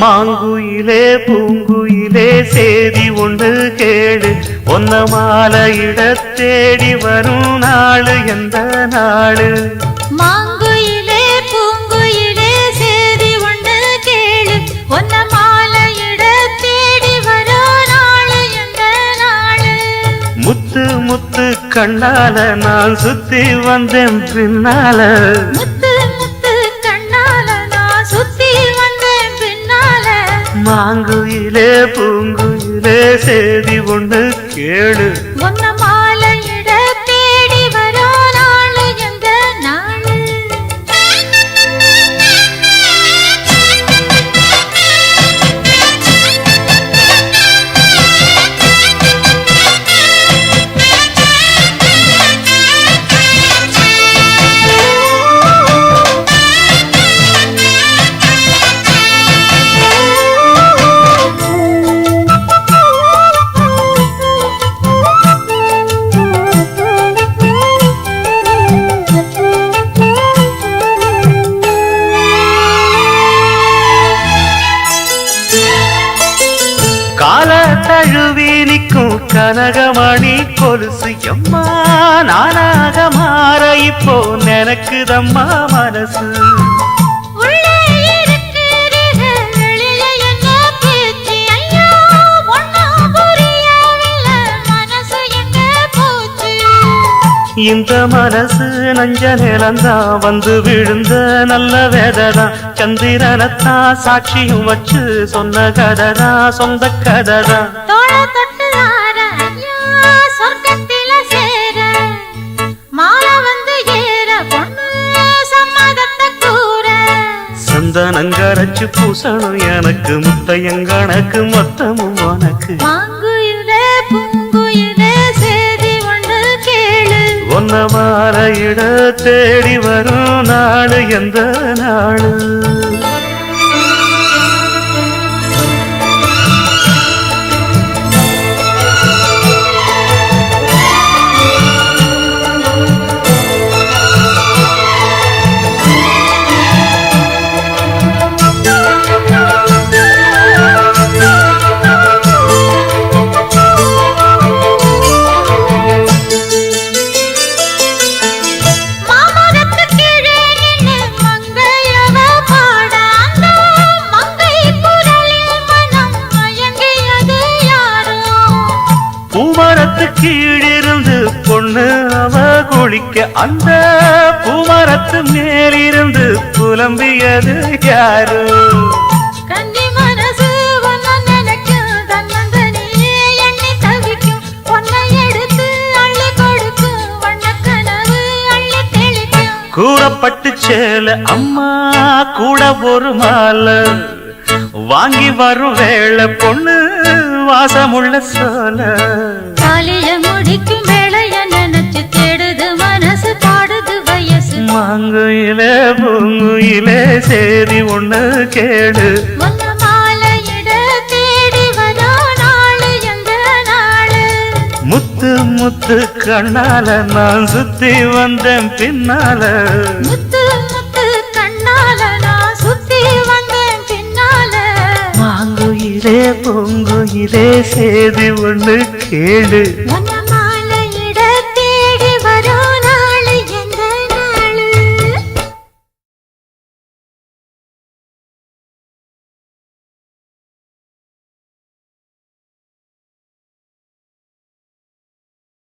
மாங்குயிலே பூங்குயிலே சேதி ஒன்று கேடு ஒன்ன மாலையிட தேடி வரும் நாளு எந்த நாளு? மாங்குயிலே பூங்குயிலே சேதி ஒன்று கேளு. ஒன்ன மாலையிட தேடி வரோ நாளு எந்த நாளு? முத்து முத்து கண்ணால நான் சுத்தி வந்தேன் பின்னால. மாங்குயிலே பூங்குயிலே செய்தி ஒன்று கேளு. தழுவி நிற்கும் கனகமணி கொலுசு எம்மா நானாக மாற இப்போ நினைக்குதம்மா மனசு. இந்த மனசு நஞ்ச நிலந்தான் வந்து விழுந்த நல்ல வேததான். சந்திரனத்தான் சாட்சியும் வச்சு சொன்ன கதைதான் சொந்த கூற. சந்தனங்கரைச்சு பூசணும் எனக்கு முத்தையங்கணக்கு மொத்தமும் உனக்கு. ஒன்ன இட தேடி வரும் நாடு எந்த நாடு குளிக்க அந்த பூமரத்து மேலிருந்து புலம்பியது யாரு? கூறப்பட்டு சேல அம்மா கூட ஒரு மாலை. வாங்கி வரும் வேளை பொண்ணு வாசமுள்ள சோல. மாங்குயிலே பூங்குயிலே சேதி ஒண்ணு கேடு முத்து முத்து கண்ணால நான் சுத்தி வந்தேன் பின்னால. முத்து முத்து கண்ணால நான் சுத்தி வந்தேன் பின்னால. மாங்குயிலே பூங்குயிலே சேதி ஒண்ணு கேடு